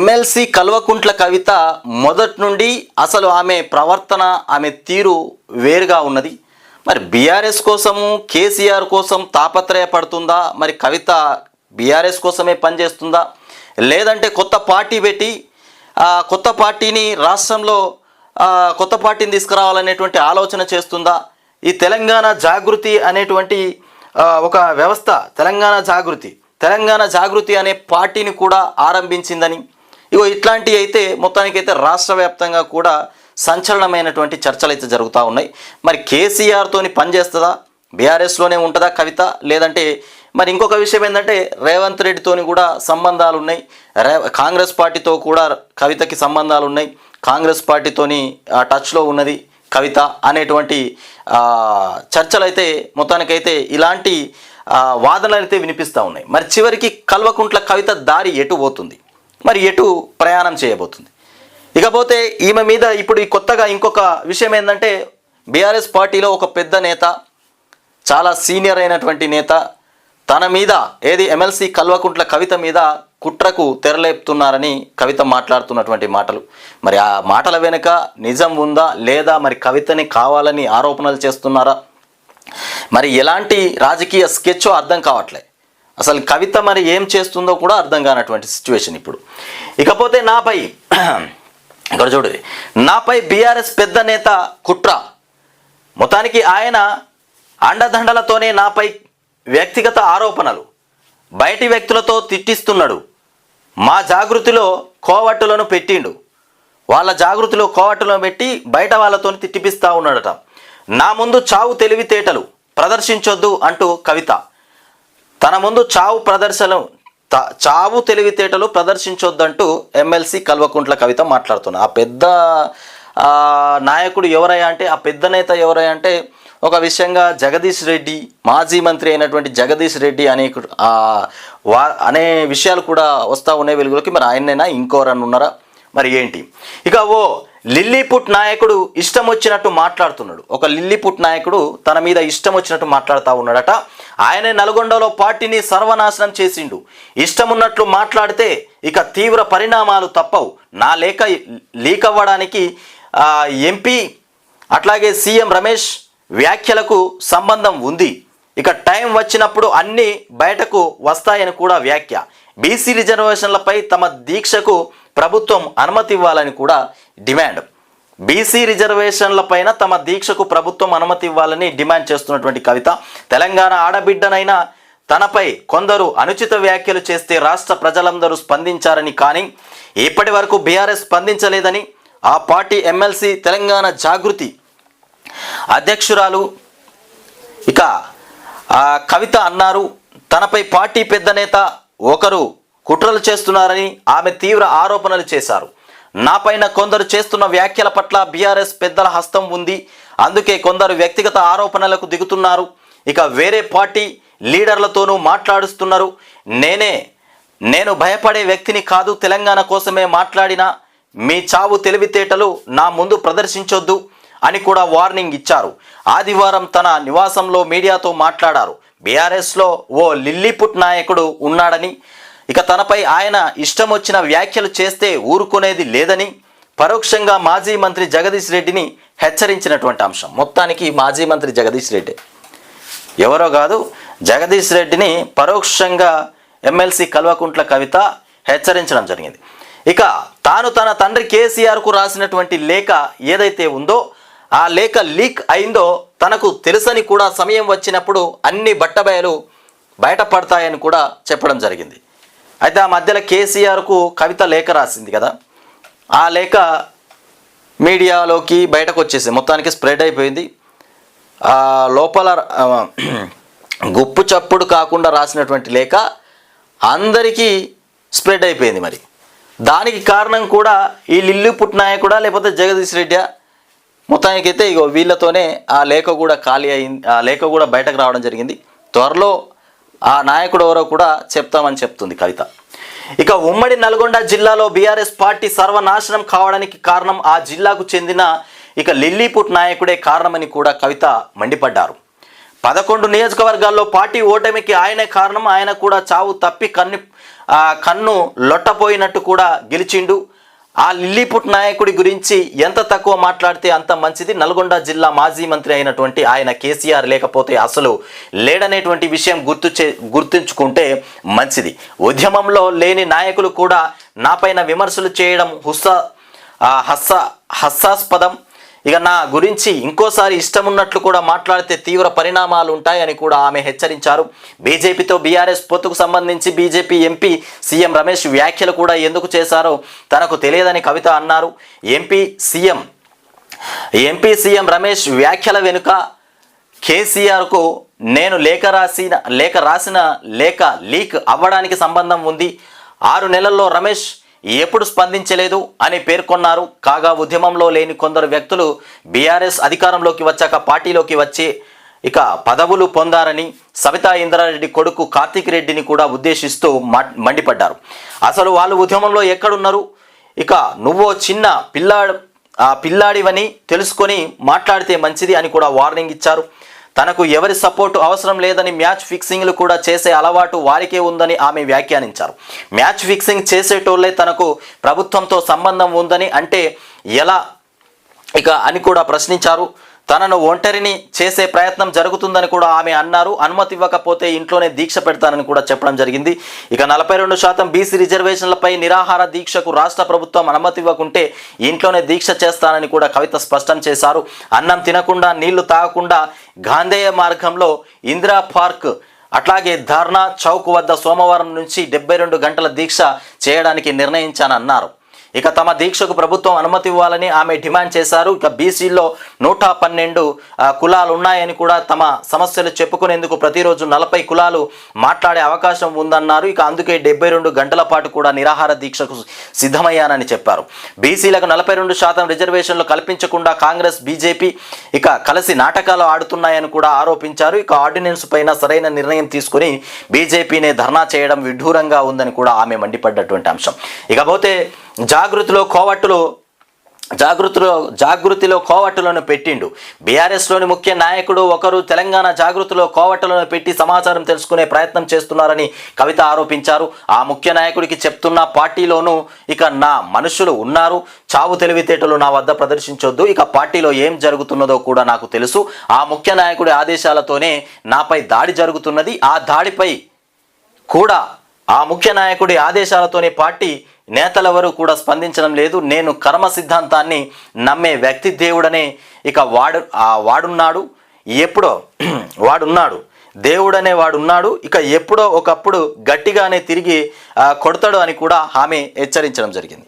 MLC Kalvakuntla Kavitha మొదటి నుండి అసలు ఆమె ప్రవర్తన ఆమె తీరు వేరుగా ఉన్నది. మరి బీఆర్ఎస్ కోసము కేసీఆర్ కోసం తాపత్రయపడుతుందా? మరి కవిత బీఆర్ఎస్ కోసమే పనిచేస్తుందా? లేదంటే కొత్త పార్టీ పెట్టి కొత్త పార్టీని రాష్ట్రంలో కొత్త పార్టీని తీసుకురావాలనేటువంటి ఆలోచన చేస్తుందా? ఈ తెలంగాణ జాగృతి అనేటువంటి ఒక వ్యవస్థ తెలంగాణ జాగృతి తెలంగాణ జాగృతి అనే పార్టీని కూడా ఆరంభించిందని ఇగో ఇట్లాంటివి అయితే మొత్తానికైతే రాష్ట్ర వ్యాప్తంగా కూడా సంచలనమైనటువంటి చర్చలు అయితే జరుగుతూ ఉన్నాయి. మరి కేసీఆర్తోని పనిచేస్తుందా బీఆర్ఎస్లోనే ఉంటుందా కవిత? లేదంటే మరి ఇంకొక విషయం ఏంటంటే రేవంత్ రెడ్డితోని కూడా సంబంధాలు ఉన్నాయి. రే కాంగ్రెస్ పార్టీతో కూడా కవితకి సంబంధాలు ఉన్నాయి. కాంగ్రెస్ పార్టీతోని టచ్లో ఉన్నది కవిత అనేటువంటి చర్చలైతే చర్చలు అయితే మొత్తానికైతే ఇలాంటి వాదనలు అయితే వినిపిస్తూ ఉన్నాయి. మరి చివరికి కల్వకుంట్ల కవిత దారి ఎటు పోతుంది? మరి ఎటు ప్రయాణం చేయబోతుంది. ఇకపోతే ఈమె మీద ఇప్పుడు ఈ కొత్తగా ఇంకొక విషయం ఏంటంటే బీఆర్ఎస్ పార్టీలో ఒక పెద్ద నేత చాలా సీనియర్ అయినటువంటి నేత తన మీద ఏది ఎమ్మెల్సీ కల్వకుంట్ల కవిత మీద కుట్రకు తెరలేపుతున్నారని కవిత మాట్లాడుతున్నటువంటి మాటలు. మరి ఆ మాటల వెనుక నిజం ఉందా లేదా మరి కవితని కావాలని ఆరోపణలు చేస్తున్నారా? మరి ఎలాంటి రాజకీయ స్కెచ్ అర్థం కావట్లే. అసలు కవిత మరి ఏం చేస్తుందో కూడా అర్థం కానటువంటి సిచ్యువేషన్ ఇప్పుడు. ఇకపోతే నాపై ఇక్కడ చూడు నాపై బీఆర్ఎస్ పెద్ద నేత కుట్ర. మొత్తానికి ఆయన అండదండలతోనే నాపై వ్యక్తిగత ఆరోపణలు. బయటి వ్యక్తులతో తిట్టిస్తున్నాడు. మా జాగృతిలో కోవట్టులను పెట్టిండు. వాళ్ళ జాగృతిలో కోవట్టులను పెట్టి బయట వాళ్ళతో తిట్టిపిస్తా ఉన్నాడట. నా ముందు చావు తెలివితేటలు ప్రదర్శించొద్దు అంటూ కవిత. తన ముందు చావు ప్రదర్శన చావు తెలివితేటలు ప్రదర్శించొద్దంటూ ఎమ్మెల్సీ కల్వకుంట్ల కవిత మాట్లాడుతున్నా. ఆ పెద్ద నాయకుడు ఎవరయ్యా అంటే ఆ పెద్ద నేత ఎవరయ్యా అంటే ఒక విషయంగా జగదీష్ రెడ్డి మాజీ మంత్రి అయినటువంటి జగదీష్ రెడ్డి అనే వా అనే విషయాలు కూడా వస్తూ ఉన్నాయి వెలుగులోకి. మరి ఆయనైనా ఇంకోరని ఉన్నారా మరి ఏంటి? ఇక ఓ లిల్లీపుట్ నాయకుడు ఇష్టం వచ్చినట్టు మాట్లాడుతున్నాడు. ఒక లిల్లీపుట్ నాయకుడు తన మీద ఇష్టం వచ్చినట్టు మాట్లాడుతూ ఉన్నాడట. ఆయనే నల్గొండలో పార్టీని సర్వనాశనం చేసిండు. ఇష్టం ఉన్నట్లు మాట్లాడితే ఇక తీవ్ర పరిణామాలు తప్పవు. నా లేఖ లీక్ అవ్వడానికి ఎంపీ అట్లాగే సీఎం రమేష్ వ్యాఖ్యలకు సంబంధం ఉంది. ఇక టైం వచ్చినప్పుడు అన్నీ బయటకు వస్తాయని కూడా వ్యాఖ్య. బీసీ రిజర్వేషన్లపై తమ దీక్షకు ప్రభుత్వం అనుమతి ఇవ్వాలని కూడా డిమాండ్. బీసీ రిజర్వేషన్లపైన తమ దీక్షకు ప్రభుత్వం అనుమతి ఇవ్వాలని డిమాండ్ చేస్తున్నటువంటి కవిత. తెలంగాణ ఆడబిడ్డనైనా తనపై కొందరు అనుచిత వ్యాఖ్యలు చేస్తే రాష్ట్ర ప్రజలందరూ స్పందించారని కానీ ఇప్పటి వరకు బీఆర్ఎస్ స్పందించలేదని ఆ పార్టీ ఎమ్మెల్సీ తెలంగాణ జాగృతి అధ్యక్షురాలు ఇక కవిత అన్నారు తనపై పార్టీ పెద్ద నేత ఒకరు కుట్రలు చేస్తున్నారని ఆమె తీవ్ర ఆరోపణలు చేశారు. నాపైన కొందరు చేస్తున్న వ్యాఖ్యల పట్ల బీఆర్ఎస్ పెద్దల హస్తం ఉంది. అందుకే కొందరు వ్యక్తిగత ఆరోపణలకు దిగుతున్నారు. ఇక వేరే పార్టీ లీడర్లతోనూ మాట్లాడుస్తున్నారు. నేనే నేను భయపడే వ్యక్తిని కాదు తెలంగాణ కోసమే మాట్లాడినా మీ చావు తెలివితేటలు నా ముందు ప్రదర్శించొద్దు అని కూడా వార్నింగ్ ఇచ్చారు. ఆదివారం తన నివాసంలో మీడియాతో మాట్లాడారు. బీఆర్ఎస్లో ఓ లిల్లీపుట్ నాయకుడు ఉన్నాడని ఇక తనపై ఆయన ఇష్టం వచ్చిన వ్యాఖ్యలు చేస్తే ఊరుకునేది లేదని పరోక్షంగా మాజీ మంత్రి జగదీష్ రెడ్డిని హెచ్చరించినటువంటి అంశం. మొత్తానికి మాజీ మంత్రి జగదీష్ రెడ్డి. ఎవరో కాదు జగదీష్ రెడ్డిని పరోక్షంగా ఎమ్మెల్సీ కల్వకుంట్ల కవిత హెచ్చరించడం జరిగింది. ఇక తాను తన తండ్రి కేసీఆర్కు రాసినటువంటి లేఖ ఏదైతే ఉందో ఆ లేఖ లీక్ అయిందో తనకు తెలుసని కూడా సమయం వచ్చినప్పుడు అన్ని బట్టబయలు బయటపడతాయని కూడా చెప్పడం జరిగింది. అయితే ఆ మధ్యలో కేసీఆర్కు కవిత లేఖ రాసింది కదా. ఆ లేఖ మీడియాలోకి బయటకు వచ్చేసింది. మొత్తానికి స్ప్రెడ్ అయిపోయింది. ఆ లోపల గుప్పు చప్పుడు కాకుండా రాసినటువంటి లేఖ అందరికీ స్ప్రెడ్ అయిపోయింది మరి. దానికి కారణం కూడా ఈ లిల్లు పుట్నాయకుడా లేకపోతే జగదీష్ రెడ్డి మొత్తానికైతే ఇగో వీళ్ళతోనే ఆ లేఖ కూడా ఖాళీ అయింది. ఆ లేఖ కూడా బయటకు రావడం జరిగింది. త్వరలో ఆ నాయకుడు ఎవరో కూడా చెప్తామని చెప్తుంది కవిత. ఇక ఉమ్మడి నల్గొండ జిల్లాలో బీఆర్ఎస్ పార్టీ సర్వనాశనం కావడానికి కారణం ఆ జిల్లాకు చెందిన ఇక లిల్లీపుట్ నాయకుడే కారణమని కూడా కవిత మండిపడ్డారు. పదకొండు నియోజకవర్గాల్లో పార్టీ ఓటమికి ఆయనే కారణం ఆయన కూడా చావు తప్పి కన్ను కన్ను లొట్టపోయినట్టు కూడా గెలిచిండు. ఆ లిల్లీపుట్ నాయకుడి గురించి ఎంత తక్కువ మాట్లాడితే అంత మంచిది. నల్గొండ జిల్లా మాజీ మంత్రి అయినటువంటి ఆయన కేసీఆర్ లేకపోతే అసలు లేడనేటువంటి విషయం గుర్తు చే గుర్తుంచుకుంటే మంచిది. ఉద్యమంలో లేని నాయకులు కూడా నాపైన విమర్శలు చేయడం హుస్స హస్స హస్సాస్పదం. ఇక నా గురించి ఇంకోసారి ఇష్టం ఉన్నట్లు కూడా మాట్లాడితే తీవ్ర పరిణామాలు ఉంటాయని కూడా ఆమె హెచ్చరించారు. బీజేపీతో బీఆర్ఎస్ పొత్తుకు సంబంధించి బీజేపీ ఎంపీ సీఎం రమేష్ వ్యాఖ్యలు కూడా ఎందుకు చేశారో తనకు తెలియదని కవిత అన్నారు. MP CM MP CM Ramesh వ్యాఖ్యల వెనుక కేసీఆర్కు నేను లేఖ రాసిన లేఖ రాసిన లేఖ లీక్ అవ్వడానికి సంబంధం ఉంది. ఆరు నెలల్లో రమేష్ ఎప్పుడు స్పందించలేదు అని పేర్కొన్నారు. కాగా ఉద్యమంలో లేని కొందరు వ్యక్తులు బీఆర్ఎస్ అధికారంలోకి వచ్చాక పార్టీలోకి వచ్చి ఇక పదవులు పొందారని సవితా ఇంద్రారెడ్డి కొడుకు కార్తీక్ రెడ్డిని కూడా ఉద్దేశిస్తూ మండిపడ్డారు. అసలు వాళ్ళు ఉద్యమంలో ఎక్కడున్నారు? ఇక నువ్వో చిన్న పిల్లాడు ఆ పిల్లాడివని తెలుసుకొని మాట్లాడితే మంచిది అని కూడా వార్నింగ్ ఇచ్చారు. తనకు ఎవరి సపోర్టు అవసరం లేదని మ్యాచ్ ఫిక్సింగ్లు కూడా చేసే అలవాటు వారికే ఉందని ఆమె వ్యాఖ్యానించారు. మ్యాచ్ ఫిక్సింగ్ చేసేటోళ్ళే తనకు ప్రభుత్వంతో సంబంధం ఉందని అంటే ఎలా? ఇక అని కూడా ప్రశ్నించారు. తనను ఒంటరిని చేసే ప్రయత్నం జరుగుతుందని కూడా ఆమె అన్నారు. అనుమతి ఇవ్వకపోతే ఇంట్లోనే దీక్ష పెడతానని కూడా చెప్పడం జరిగింది. ఇక నలభై రెండు శాతం బీసీ రిజర్వేషన్లపై నిరాహార దీక్షకు రాష్ట్ర ప్రభుత్వం అనుమతి ఇవ్వకుంటే ఇంట్లోనే దీక్ష చేస్తానని కూడా కవిత స్పష్టం చేశారు. అన్నం తినకుండా నీళ్ళు తాగకుండా గాంధేయ మార్గంలో ఇందిరా పార్క్ అట్లాగే ధర్నా చౌక్ వద్ద సోమవారం నుంచి డెబ్బై రెండు గంటల దీక్ష చేయడానికి నిర్ణయించానన్నారు. ఇక తమ దీక్షకు ప్రభుత్వం అనుమతి ఇవ్వాలని ఆమె డిమాండ్ చేశారు. ఇక బీసీలో నూట పన్నెండు కులాలు ఉన్నాయని కూడా తమ సమస్యలు చెప్పుకునేందుకు ప్రతిరోజు నలభై కులాలు మాట్లాడే అవకాశం ఉందన్నారు. ఇక అందుకే డెబ్బై రెండు గంటల పాటు కూడా నిరాహార దీక్షకు సిద్ధమయ్యానని చెప్పారు. బీసీలకు నలభై రెండు శాతం రిజర్వేషన్లు కల్పించకుండా కాంగ్రెస్ బీజేపీ ఇక కలిసి నాటకాలు ఆడుతున్నాయని కూడా ఆరోపించారు. ఇక ఆర్డినెన్స్ పైన సరైన నిర్ణయం తీసుకుని బీజేపీనే ధర్నా చేయడం విడ్డూరంగా ఉందని కూడా ఆమె మండిపడ్డటువంటి అంశం. ఇకపోతే జాగృతిలో కోవట్టులో జాగృతిలో జాగృతిలో కోవట్టులను పెట్టిండు. బీఆర్ఎస్లోని ముఖ్య నాయకుడు ఒకరు తెలంగాణ జాగృతిలో కోవట్టులను పెట్టి సమాచారం తెలుసుకునే ప్రయత్నం చేస్తున్నారని కవిత ఆరోపించారు. ఆ ముఖ్య నాయకుడికి చెప్తున్న పార్టీలోనూ ఇక నా మనుషులు ఉన్నారు. చావు తెలివితేటలు నా వద్ద ప్రదర్శించొద్దు. ఇక పార్టీలో ఏం జరుగుతున్నదో కూడా నాకు తెలుసు. ఆ ముఖ్య నాయకుడి ఆదేశాలతోనే నాపై దాడి జరుగుతున్నది. ఆ దాడిపై కూడా ఆ ముఖ్య నాయకుడి ఆదేశాలతోనే పార్టీ నేతలెవరూ కూడా స్పందించడం లేదు. నేను కర్మ సిద్ధాంతాన్ని నమ్మే వ్యక్తి దేవుడనే ఇక వాడు ఆ వాడున్నాడు. ఎప్పుడో వాడున్నాడు. దేవుడనే వాడున్నాడు. ఇక ఎప్పుడో ఒకప్పుడు గట్టిగానే తిరిగి కొడతాడు అని కూడా ఆమె హెచ్చరించడం జరిగింది.